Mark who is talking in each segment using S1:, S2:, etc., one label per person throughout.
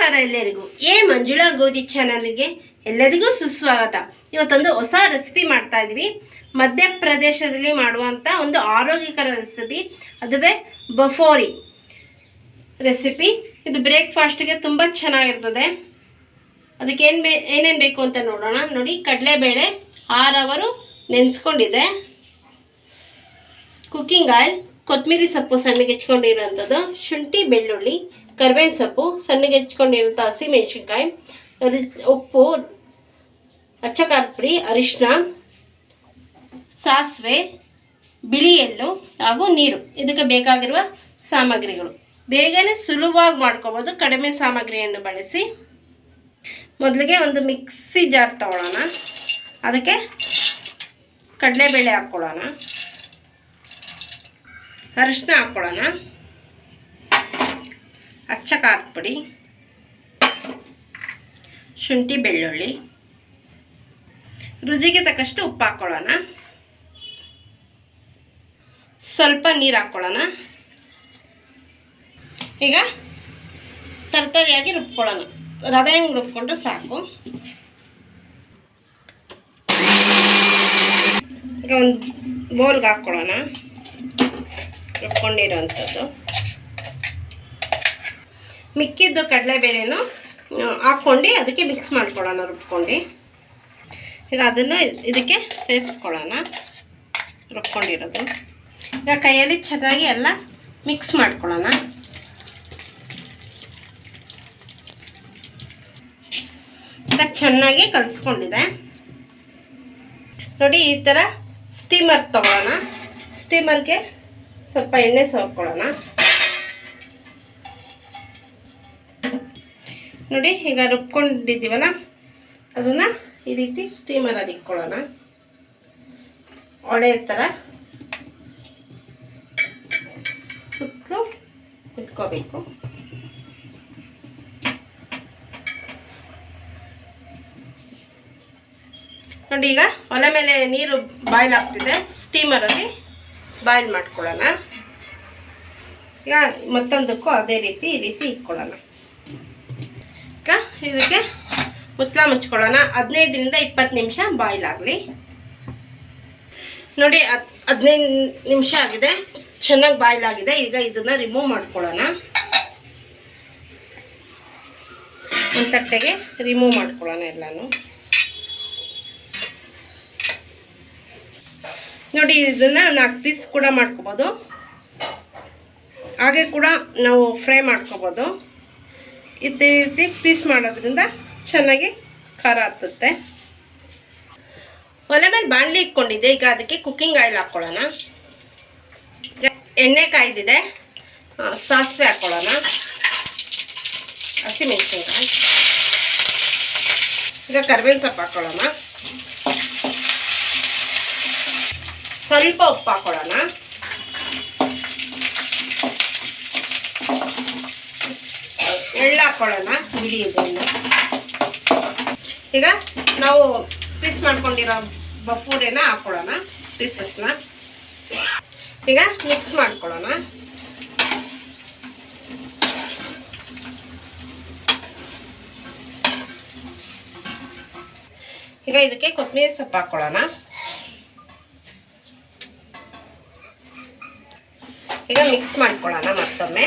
S1: ನಮಸ್ಕಾರ ಎಲ್ಲರಿಗೂ. ಎ ಮಂಜುಳಾ ಗೋಧಿ ಚಾನಲ್ಗೆ ಎಲ್ಲರಿಗೂ ಸುಸ್ವಾಗತ. ಇವತ್ತೊಂದು ಹೊಸ ರೆಸಿಪಿ ಮಾಡ್ತಾ ಇದ್ವಿ. ಮಧ್ಯಪ್ರದೇಶದಲ್ಲಿ ಮಾಡುವಂಥ ಒಂದು ಆರೋಗ್ಯಕರ ರೆಸಿಪಿ ಅದುವೇ ಬಫೋರಿ ರೆಸಿಪಿ ಇದು ಬ್ರೇಕ್ಫಾಸ್ಟ್ಗೆ ತುಂಬ ಚೆನ್ನಾಗಿರ್ತದೆ. ಅದಕ್ಕೆ ಏನು ಬೇ, ಏನೇನು ಬೇಕು ಅಂತ ನೋಡೋಣ. ನೋಡಿ, ಕಡಲೆಬೇಳೆ ಆರು ಅವರು ನೆನೆಸ್ಕೊಂಡಿದೆ. ಕುಕ್ಕಿಂಗ್ ಆಯಿಲ್ ಕೊತ್ತಂಬರಿ ಸೊಪ್ಪು ಸಣ್ಣಗೆ ಹೆಚ್ಕೊಂಡಿರೋಂಥದ್ದು ಶುಂಠಿ ಬೆಳ್ಳುಳ್ಳಿ ಕರ್ಬೇವಿನ ಸೊಪ್ಪು, ಸಣ್ಣಗೆ ಹೆಚ್ಕೊಂಡಿರುವಂಥ ಹಸಿಮೆಣ್ಸಿನ್ಕಾಯಿ ರಿ ಉಪ್ಪು, ಅಚ್ಚ ಪುಡಿ ಅರಿಶಿನ ಸಾಸಿವೆ, ಬಿಳಿ ಎಳ್ಳು ಹಾಗೂ ನೀರು. ಇದಕ್ಕೆ ಬೇಕಾಗಿರುವ ಸಾಮಗ್ರಿಗಳು. ಬೇಗನೆ ಸುಲಭವಾಗಿ ಮಾಡ್ಕೋಬೋದು. ಕಡಿಮೆ ಸಾಮಗ್ರಿಯನ್ನು ಬಳಸಿ. ಮೊದಲಿಗೆ ಒಂದು ಮಿಕ್ಸಿ ಜಾರ್ ತಗೊಳ್ಳೋಣ. ಅದಕ್ಕೆ ಕಡಲೆಬೇಳೆ ಹಾಕ್ಕೊಳ್ಳೋಣ. ಅರಿಶಿನ ಹಾಕ್ಕೊಳ್ಳೋಣ. ಅಚ್ಚ ಖಾರದ ಪುಡಿ, ಶುಂಠಿ ಬೆಳ್ಳುಳ್ಳಿ, ರುಚಿಗೆ ತಕ್ಕಷ್ಟು ಉಪ್ಪು ಹಾಕ್ಕೊಳ್ಳೋಣ ಸ್ವಲ್ಪ ನೀರು ಹಾಕ್ಕೊಳ್ಳೋಣ ಈಗ ತರ್ತರಿಯಾಗಿ ರುಬ್ಕೊಳ್ಳೋಣ. ರವೆ ಹಂಗೆ ರುಬ್ಕೊಂಡ್ರೆ ಸಾಕು. ಈಗ ಒಂದು ಬೌಲ್ಗೆ ಹಾಕ್ಕೊಳ್ಳೋಣ ರುಬ್ಕೊಂಡಿರೋವಂಥದ್ದು ಮಿಕ್ಕಿದ್ದು ಕಡಲೆಬೇಳೆನು ಹಾಕ್ಕೊಂಡು ಅದಕ್ಕೆ ಮಿಕ್ಸ್ ಮಾಡ್ಕೊಳ್ಳೋಣ, ರುಬ್ಕೊಂಡು. ಈಗ ಅದನ್ನು ಇದಕ್ಕೆ ಸೇರಿಸ್ಕೊಳ್ಳೋಣ ರುಬ್ಕೊಂಡಿರೋದು ಈಗ ಕೈಯಲ್ಲಿ ಚೆನ್ನಾಗಿ ಎಲ್ಲ ಮಿಕ್ಸ್ ಮಾಡ್ಕೊಳ್ಳೋಣ. ಇದಕ್ಕೆ ಚೆನ್ನಾಗಿ ಕಲಿಸ್ಕೊಂಡಿದೆ. ನೋಡಿ, ಈ ಥರ ಸ್ಟೀಮರ್ ತಗೊಳ್ಳೋಣ. ಸ್ಟೀಮರ್ಗೆ ಸ್ವಲ್ಪ ಎಣ್ಣೆ ಸವರ್ಕೊಳ್ಳೋಣ ನೋಡಿ, ಈಗ ರುಬ್ಕೊಂಡಿದ್ದೀವಲ್ಲ? ಅದನ್ನು ಈ ರೀತಿ ಸ್ಟೀಮರಲ್ಲಿ ಇಟ್ಕೊಳ್ಳೋಣ. ಒಡೆ ಥರ ಸುತ್ತು ಇಟ್ಕೋಬೇಕು. ನೋಡಿ, ಈಗ ಒಲೆ ಮೇಲೆ ನೀರು ಬಾಯ್ಲ್ ಆಗ್ತಿದೆ ಸ್ಟೀಮರಲ್ಲಿ ಬಾಯ್ಲ್ ಮಾಡ್ಕೊಳ್ಳೋಣ. ಈಗ ಮತ್ತೊಂದಕ್ಕೂ ಅದೇ ರೀತಿ, ಈ ರೀತಿ ಇಟ್ಕೊಳ್ಳೋಣ. ಈಗ ಇದಕ್ಕೆ ಮುಚ್ಚಳ ಮುಚ್ಕೊಳ್ಳೋಣ. ಹದಿನೈದರಿಂದ ಇಪ್ಪತ್ತು ನಿಮಿಷ ಬಾಯ್ಲ್ ಆಗಲಿ ನೋಡಿ, ಹದ್, ಹದಿನೈದು ನಿಮಿಷ ಆಗಿದೆ. ಚೆನ್ನಾಗಿ ಬಾಯ್ಲ್ ಆಗಿದೆ ಈಗ ಇದನ್ನು ರಿಮೂವ್ ಮಾಡ್ಕೊಳ್ಳೋಣ. ಒಂದು ತಟ್ಟೆಗೆ ರಿಮೂವ್ ಮಾಡ್ಕೊಳ್ಳೋಣ ಎಲ್ಲನೂ. ನೋಡಿ, ಇದನ್ನು ನಾಲ್ಕು ಪೀಸ್ ಕೂಡ ಮಾಡ್ಕೋಬೋದು. ಹಾಗೆ ಕೂಡ ನಾವು ಫ್ರೈ ಮಾಡ್ಕೋಬೋದು. ಇದೇ ರೀತಿ ಪೀಸ್ ಮಾಡೋದ್ರಿಂದ ಚೆನ್ನಾಗಿ ಖಾರ ಹತ್ತುತ್ತೆ ಒಲೆ ಮೇಲೆ ಬಾಣಲಿ ಇಟ್ಕೊಂಡಿದ್ದೆ, ಈಗ ಅದಕ್ಕೆ ಕುಕ್ಕಿಂಗ್ ಆಯಿಲ್ ಹಾಕ್ಕೊಳ್ಳೋಣ ಎಣ್ಣೆ ಕಾಯ್ದಿದೆ ಸಾಸಿವೆ ಹಾಕ್ಕೊಳ್ಳೋಣ ಹಸಿಮೆಣಸಿನ್ಕಾಯಿ ಈಗ ಕರ್ಬೇವಿನ ಸೊಪ್ಪು ಹಾಕ್ಕೊಳ್ಳೋಣ ಸ್ವಲ್ಪ ಉಪ್ಪು ಹಾಕೊಳ್ಳೋಣ. ಹಾಕೊಳ್ಳೋಣ ಬಿಡಿ ಇದನ್ನು ಈಗ ನಾವು ಪೀಸ್ ಮಾಡ್ಕೊಂಡಿರೋ ಬಫೂರೆನ ಹಾಕೊಳ್ಳೋಣ ಪೀಸಸ್ನ ಈಗ ಮಿಕ್ಸ್ ಮಾಡ್ಕೊಳ್ಳೋಣ. ಈಗ ಇದಕ್ಕೆ ಕೊತ್ತಂಬರಿ ಸೊಪ್ಪು ಹಾಕೊಳ್ಳೋಣ. ಈಗ ಮಿಕ್ಸ್ ಮಾಡ್ಕೊಳ್ಳೋಣ ಮತ್ತೊಮ್ಮೆ.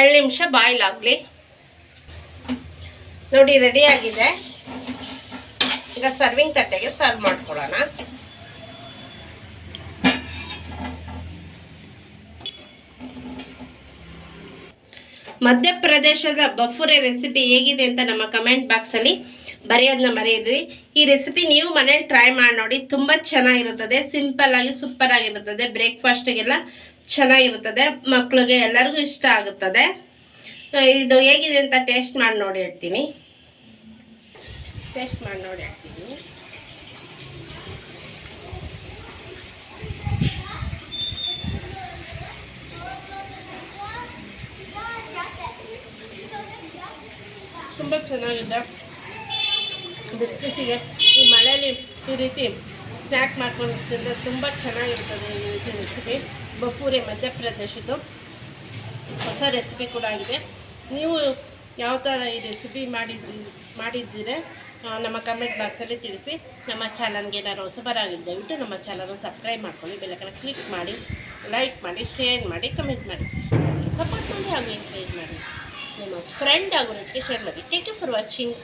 S1: ಎರಡು ನಿಮಿಷ ಬಾಯ್ಲ್ ಆಗಲಿ ನೋಡಿ ರೆಡಿ ಆಗಿದೆ. ಈಗ ಸರ್ವಿಂಗ್ ತಟ್ಟೆಗೆ ಸರ್ವ್ ಮಾಡ್ಕೊಳ್ಳೋಣ. ಮಧ್ಯಪ್ರದೇಶದ ಬಫುರೆ ರೆಸಿಪಿ ಹೇಗಿದೆ ಅಂತ ನಮ್ಮ ಕಮೆಂಟ್ ಬಾಕ್ಸಲ್ಲಿ ಬರೆಯೋದನ್ನ ಬರೆಯಿದ್ರಿ ಈ ರೆಸಿಪಿ ನೀವು ಮನೇಲಿ ಟ್ರೈ ಮಾಡಿ ನೋಡಿ, ತುಂಬ ಚೆನ್ನಾಗಿರುತ್ತದೆ. ಸಿಂಪಲ್ ಆಗಿ ಸೂಪರ್ ಆಗಿರುತ್ತದೆ. ಬ್ರೇಕ್ಫಾಸ್ಟಿಗೆಲ್ಲ ಚೆನ್ನಾಗಿರುತ್ತದೆ. ಮಕ್ಕಳಿಗೆ ಎಲ್ಲರಿಗೂ ಇಷ್ಟ ಆಗುತ್ತದೆ. ಇದು ಹೇಗಿದೆ ಅಂತ ಟೇಸ್ಟ್ ಮಾಡಿ ನೋಡಿ ಹೇಳ್ತೀನಿ. ಟೇಸ್ಟ್ ಮಾಡಿ ನೋಡಿ ಹೇಳ್ತೀನಿ. ತುಂಬ ಚೆನ್ನಾಗಿದೆ. ಬಿಸ್ಕೆಟಿಗೆ ಈ ಮಳೆಯಲ್ಲಿ ಈ ರೀತಿ ಸ್ನ್ಯಾಕ್ ಮಾಡ್ಕೊಂಡು ತಿಂದರೆ ತುಂಬ ಚೆನ್ನಾಗಿರ್ತದೆ ಈ ರೀತಿ ರೆಸಿಪಿ ಬಫೂರೆ ಮಧ್ಯಪ್ರದೇಶದ್ದು. ಹೊಸ ರೆಸಿಪಿ ಕೂಡ ಆಗಿದೆ. ನೀವು ಯಾವ ಥರ ಈ ರೆಸಿಪಿ ಮಾಡಿದ್ದಿ ಮಾಡಿದ್ದೀರೆ ನಮ್ಮ ಕಮೆಂಟ್ ಬಾಕ್ಸಲ್ಲಿ ತಿಳಿಸಿ. ನಮ್ಮ ಚಾನಲ್ಗೆ ಏನಾದ್ರು ಹೊಸಬರಾಗಿದ್ದು ದಯವಿಟ್ಟು ನಮ್ಮ ಚಾನಲ್ನ ಸಬ್ಸ್ಕ್ರೈಬ್ ಮಾಡ್ಕೊಳ್ಳಿ ಬೆಲ್ಲಕನ ಕ್ಲಿಕ್ ಮಾಡಿ ಲೈಕ್ ಮಾಡಿ ಶೇರ್ ಮಾಡಿ ಕಮೆಂಟ್ ಮಾಡಿ. ಸಪೋರ್ಟ್ ಮಾಡಿ, ಹಾಗೂ ಎಂಕರೇಜ್ ಮಾಡಿ. ನಿಮ್ಮ ಫ್ರೆಂಡ್ ಹಾಗೂ ಶೇರ್ ಮಾಡಿ. Thank you for watching